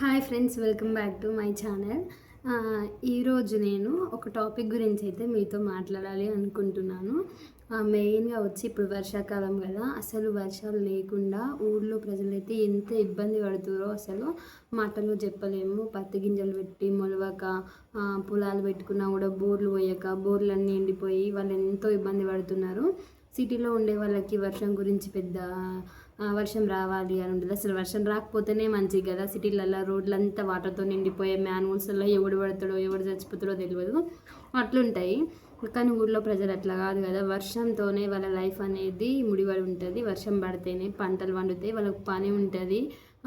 Hi friends welcome back to my channel. ఈరోజు నేను ఒక టాపిక్ గురించి అయితే మీతో మాట్లాడాలి అనుకుంటున్నాను. మెయిన్గా వచ్చి ఇప్పుడు వర్షాకాలం కదా అసలు వర్షాలు లేకుండా ఊళ్ళో ప్రజలైతే ఎంత ఇబ్బంది పడుతుందో అసలు మాటలు చెప్పలేము. పత్తి గింజలు పెట్టి మొలవక పొలాలు పెట్టుకున్నా కూడా బోర్లు పోయక బోర్లన్నీ ఎండిపోయి వాళ్ళు ఎంతో ఇబ్బంది పడుతున్నారు. సిటీలో ఉండే వాళ్ళకి వర్షం గురించి పెద్ద వర్షం రావాలి అని ఉంటుంది. అసలు వర్షం రాకపోతేనే మంచిది కదా. సిటీలలో రోడ్లంతా వాటర్తో నిండిపోయే మ్యాన్హోల్స్లో ఎవడు పడతాడో ఎవడు చచ్చిపోతాడో తెలియదు అట్లుంటాయి. కానీ ఊళ్ళో ప్రజలు అట్లా కాదు కదా. వర్షంతోనే వాళ్ళ లైఫ్ అనేది ముడిపడి ఉంటుంది. వర్షం పడితేనే పంటలు పండుతాయి. వాళ్ళకి పని ఉంటుంది.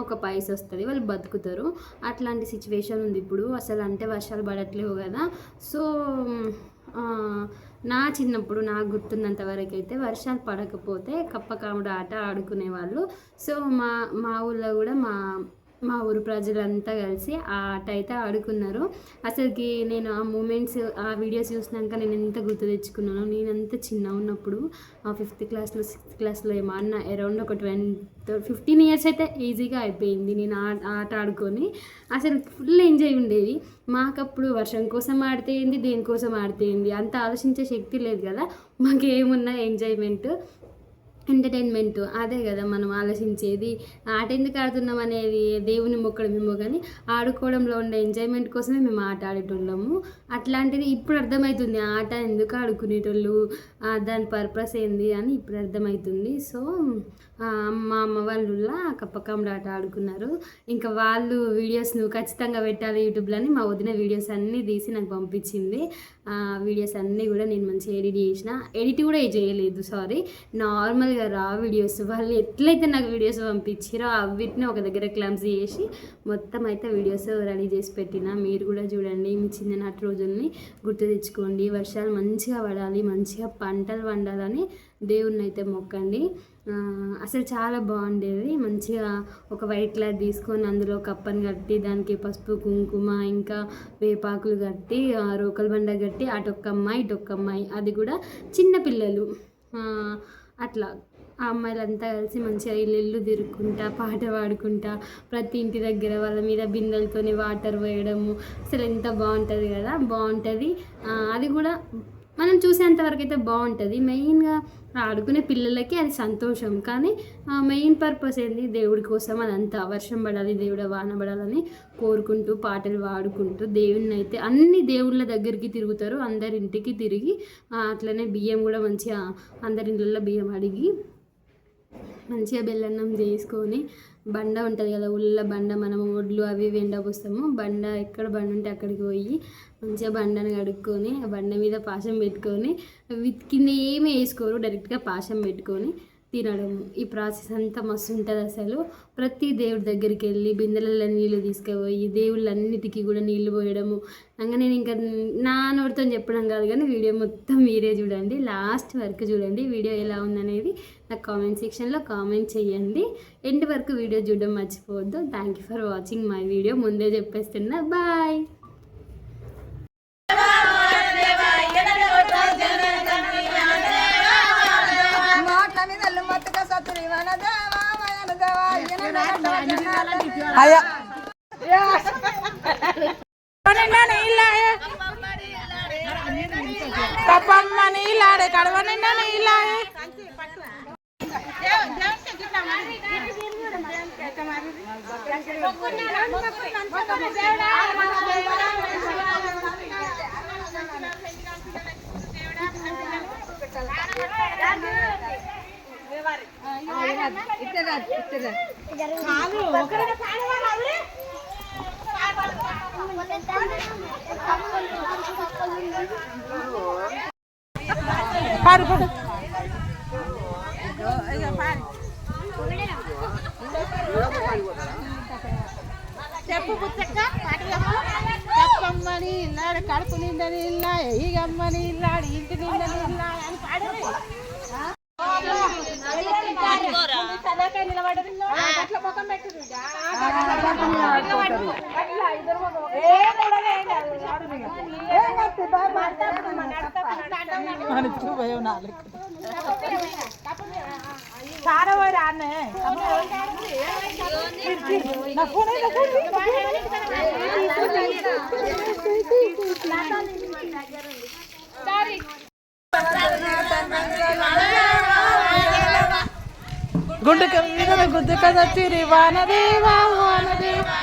ఒక పైస వస్తుంది. వాళ్ళు బతుకుతారు. అట్లాంటి సిచ్యువేషన్ ఉంది ఇప్పుడు. అసలు అంటే వర్షాలు పడట్లేవు కదా. సో నా చిన్నప్పుడు నాకు గుర్తున్నంత వరకు అయితే వర్షాలు పడకపోతే కప్ప కాముడు ఆట ఆడుకునేవాళ్ళు. సో మా మా ఊళ్ళో కూడా మా మా ఊరు ప్రజలంతా కలిసి ఆ ఆట అయితే ఆడుకున్నారు. అసలుకి నేను ఆ మూమెంట్స్ ఆ వీడియోస్ చూసినాక నేను ఎంత గుర్తు తెచ్చుకున్నాను నేను అంత చిన్న ఉన్నప్పుడు ఆ ఫిఫ్త్ క్లాస్లో సిక్స్త్ క్లాస్లో ఏమో అన్న అరౌండ్ ఒక ట్వంటీ ఫిఫ్టీన్ ఇయర్స్ అయితే ఈజీగా అయిపోయింది నేను ఆ ఆట ఆడుకొని. అసలు ఫుల్ ఎంజాయ్ ఉండేది. మాకప్పుడు వర్షం కోసం ఆడితే ఏంది దేనికోసం ఆడితే ఏంది అంత ఆలోచించే శక్తి లేదు కదా. మాకేమున్నా ఎంజాయ్మెంట్. ఎంటర్టైన్మెంట్. అదే కదా మనం ఆలోచించేది. ఆట ఎందుకు ఆడుతున్నాం అనేది దేవుని మొక్కడమేమో కానీ ఆడుకోవడంలో ఉండే ఎంజాయ్మెంట్ కోసమే మేము ఆట ఆడేటోళ్ళము. అట్లాంటిది ఇప్పుడు అర్థమవుతుంది ఆట ఎందుకు ఆడుకునేటోళ్ళు దాని పర్పస్ ఏంది అని ఇప్పుడు అర్థమవుతుంది సో మా అమ్మ వాళ్ళు కప్పకమ్మడి ఆట ఆడుకున్నారు. ఇంకా వాళ్ళు వీడియోస్ నువ్వు ఖచ్చితంగా పెట్టాలి యూట్యూబ్లో అని మా వదిన వీడియోస్ అన్నీ తీసి నాకు పంపించింది. ఆ వీడియోస్ అన్నీ కూడా నేను మంచిగా ఎడిట్ చేసిన. ఎడిట్ కూడా చేయలేదు సారీ. నార్మల్గా రా వీడియోస్. వాళ్ళు ఎట్లయితే నాకు వీడియోస్ పంపించారో అవిటిని ఒక దగ్గర క్లమ్స్ చేసి మొత్తం అయితే వీడియోస్ రెడీ చేసి పెట్టిన. మీరు కూడా చూడండి మీ చిన్ననాటి రోజుల్ని గుర్తు తెచ్చుకోండి. వర్షాలు మంచిగా పడాలి మంచిగా పంటలు పండాలని దేవుణ్ణి అయితే మొక్కండి. అసలు చాలా బాగుండేది. మంచిగా ఒక వైట్ క్లాత్ తీసుకొని అందులో కప్పని కట్టి దానికి పసుపు కుంకుమ ఇంకా వేపాకులు కట్టి ఆ, రోకల బండ కట్టి అటొక్క అమ్మాయి ఇటొక్క అమ్మాయి. అది కూడా చిన్నపిల్లలు అట్లా. ఆ అమ్మాయిలంతా కలిసి మంచిగా ఇల్లు ఇల్లు తిరుక్కుంటా పాట పాడుకుంటా ప్రతి ఇంటి దగ్గర వాళ్ళ మీద బిందెలతోని వాటర్ పోయడము. అసలు ఎంత బాగుంటుంది కదా. బాగుంటుంది. అది కూడా మనం చూసేంత వరకు అయితే బాగుంటుంది. మెయిన్గా ఆడుకునే పిల్లలకి అది సంతోషం. కానీ మెయిన్ పర్పస్ ఏంది? దేవుడి కోసం అదంతా వర్షం పడాలి దేవుడు వాన పడాలని కోరుకుంటూ పాటలు పాడుకుంటూ దేవుణ్ణి అయితే అన్ని దేవుళ్ళ దగ్గరికి తిరుగుతారు. అందరి ఇంటికి తిరిగి అట్లనే బియ్యం కూడా మంచిగా అందరి ఇళ్ళల్లో బియ్యం అడిగి మంచిగా బెల్లన్నం చేసుకొని బండ ఉంటుంది కదా ఉల్ల బండ మనం ఒడ్లు అవి ఇవి ఎండపోస్తాము బండ ఎక్కడ బండ ఉంటే అక్కడికి పోయి మంచిగా బండను కడుక్కొని ఆ బండ మీద పాశం పెట్టుకొని విత్ కింద ఏమీ వేసుకోరు డైరెక్ట్గా పాశం పెట్టుకొని తినడం ఈ ప్రాసెస్ అంతా మస్తు ఉంటుంది అసలు. ప్రతి దేవుడి దగ్గరికి వెళ్ళి బిందెలలో నీళ్ళు తీసుకుపోయి దేవుళ్ళన్నిటికీ కూడా నీళ్ళు పోయడము. అంగా నేను ఇంకా నా నోటితో చెప్పడం కాదు కానీ వీడియో మొత్తం మీరే చూడండి. లాస్ట్ వరకు చూడండి వీడియో ఎలా ఉందనేది నాకు కామెంట్ సెక్షన్లో కామెంట్ చేయండి. ఎండ్ వరకు వీడియో చూడడం మర్చిపోవద్దు. Thank you for watching my video ముందే చెప్పేస్తున్నా. బాయ్ అయ్యా. తప్పమ్మ నీళ్ళాడే కడవ నిండా నీళ్ళాడే పాడు పాడు చెప్పు పుచ్చక్క పాట చెప్పమ్మని ఇల్లాడు కడుపు నిండా నీళ్ళ ఈగమ్మని ఇల్లాడు ఇంటి నిండా నీళ్ళ అని పాడలేదు దాకా నిలబడరు అట్లా ముఖం పెట్టు అట్లా ఇద్దరు ముఖం సారవాడానే సారీ గుడ్డు కవిడ గుద్దు కదచ్చిరి వానదేవా వానదేవా.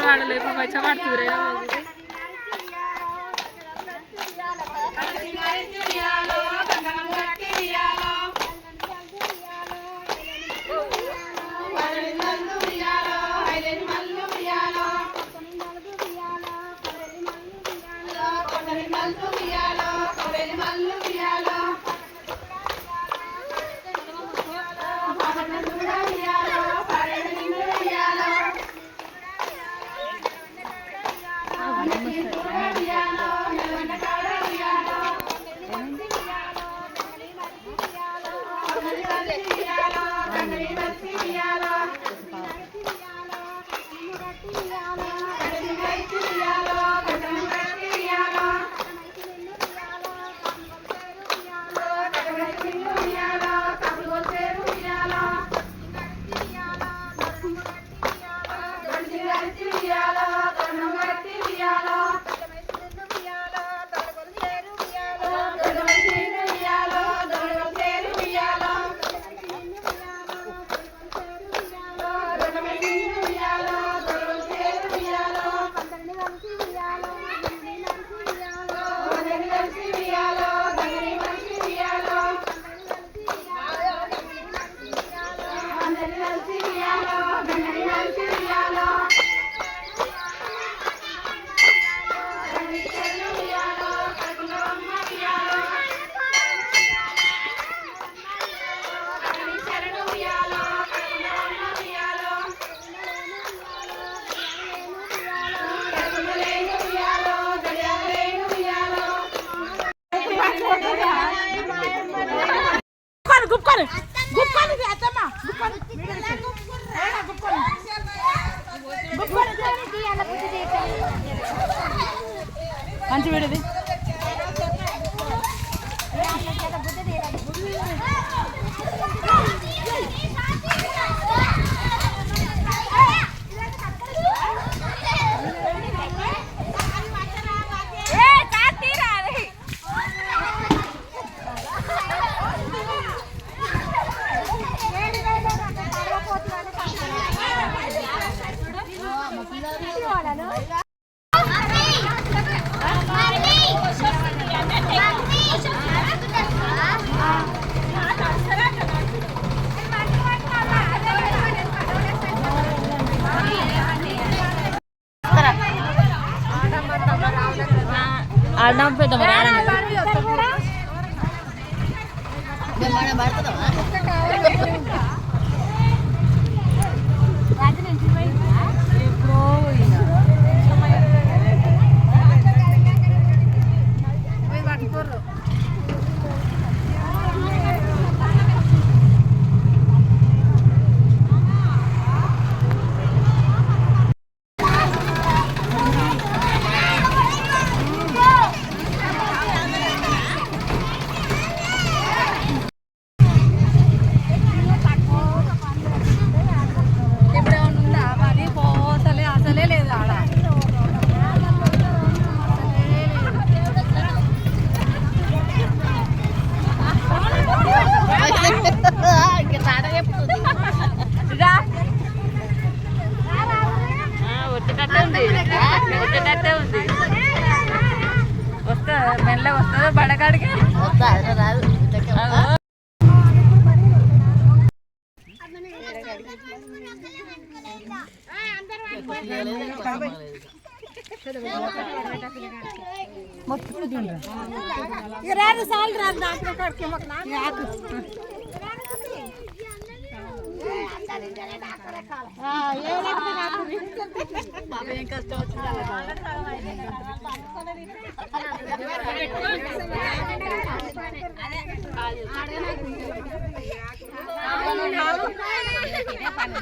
ఆటలు ఆడలేక మంచిగా పడుతుంది మల్లు మియాలో కవెలి మల్లు మియాలో అన్నం పెట్టమరా పోతలే ಎರಡು ಸಾಲ ಡಾಕ್ಟ್ರ್ ಕಟ್ಕೊಬೇಕು ನಾನು ಯಾಕೆ పని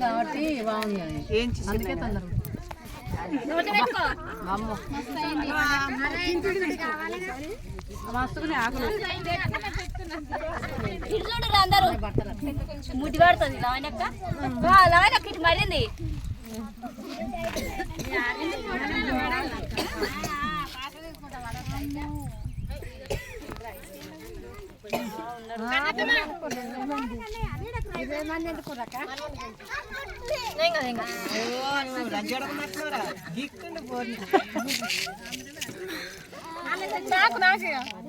కాబట్టి బాగుంది అందుకే తొందర మస్తుకునే ఆకులు అందరూ. ముట్టి పడుతుంది లవణక్క ఇటు మరింది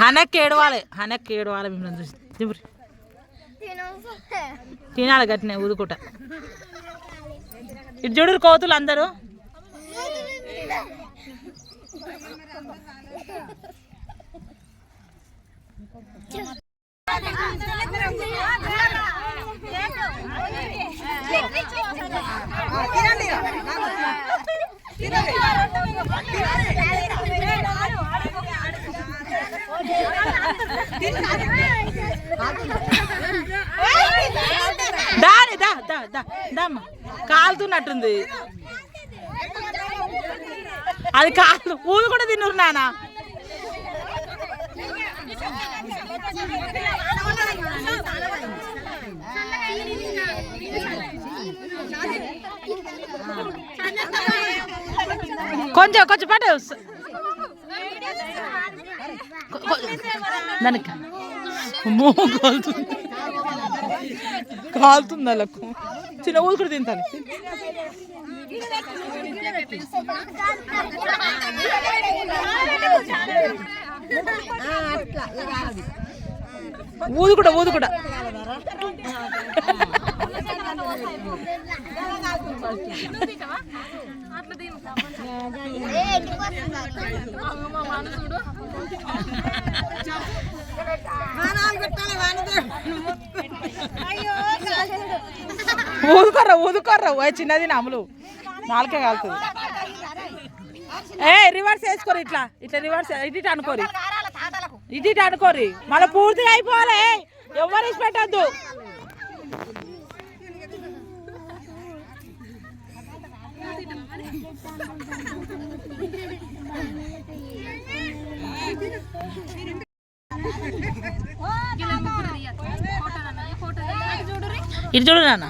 హనక్ ఏడవాలి హనక్ ఏడవాలి మిమ్మల్ని చూసి. తినాలి గట్టినే ఊదుకుంటా. ఇటు చూడు కోతులు అందరూ. దాని దా దా దా దమ్మ. కాలుతున్నట్టుంది. అది కాదు పూలు కూడా తిన్నారు నానా. కొంచెం కొంచెం పాటు దానికి. అమ్మో, కాలుతుంది అలకు చిన్న ఊరు కూడా తింటాను. ఊదు కూడా ఊదు కుదుకోర్రు ఓ చిన్నది నమ్ములు నాలుకే కాలుతుంది. ఏ రివర్స్ వేసుకోరు ఇట్లా. ఇట్లా రివర్స్ ఇటు ఇటు అనుకోరి. ఇటు ఇటు అనుకోరి. మళ్ళీ పూర్తిగా అయిపోవాలి. ఎవరు ఇచ్చి పెట్టద్దు ఇటు చూడు నాన్న.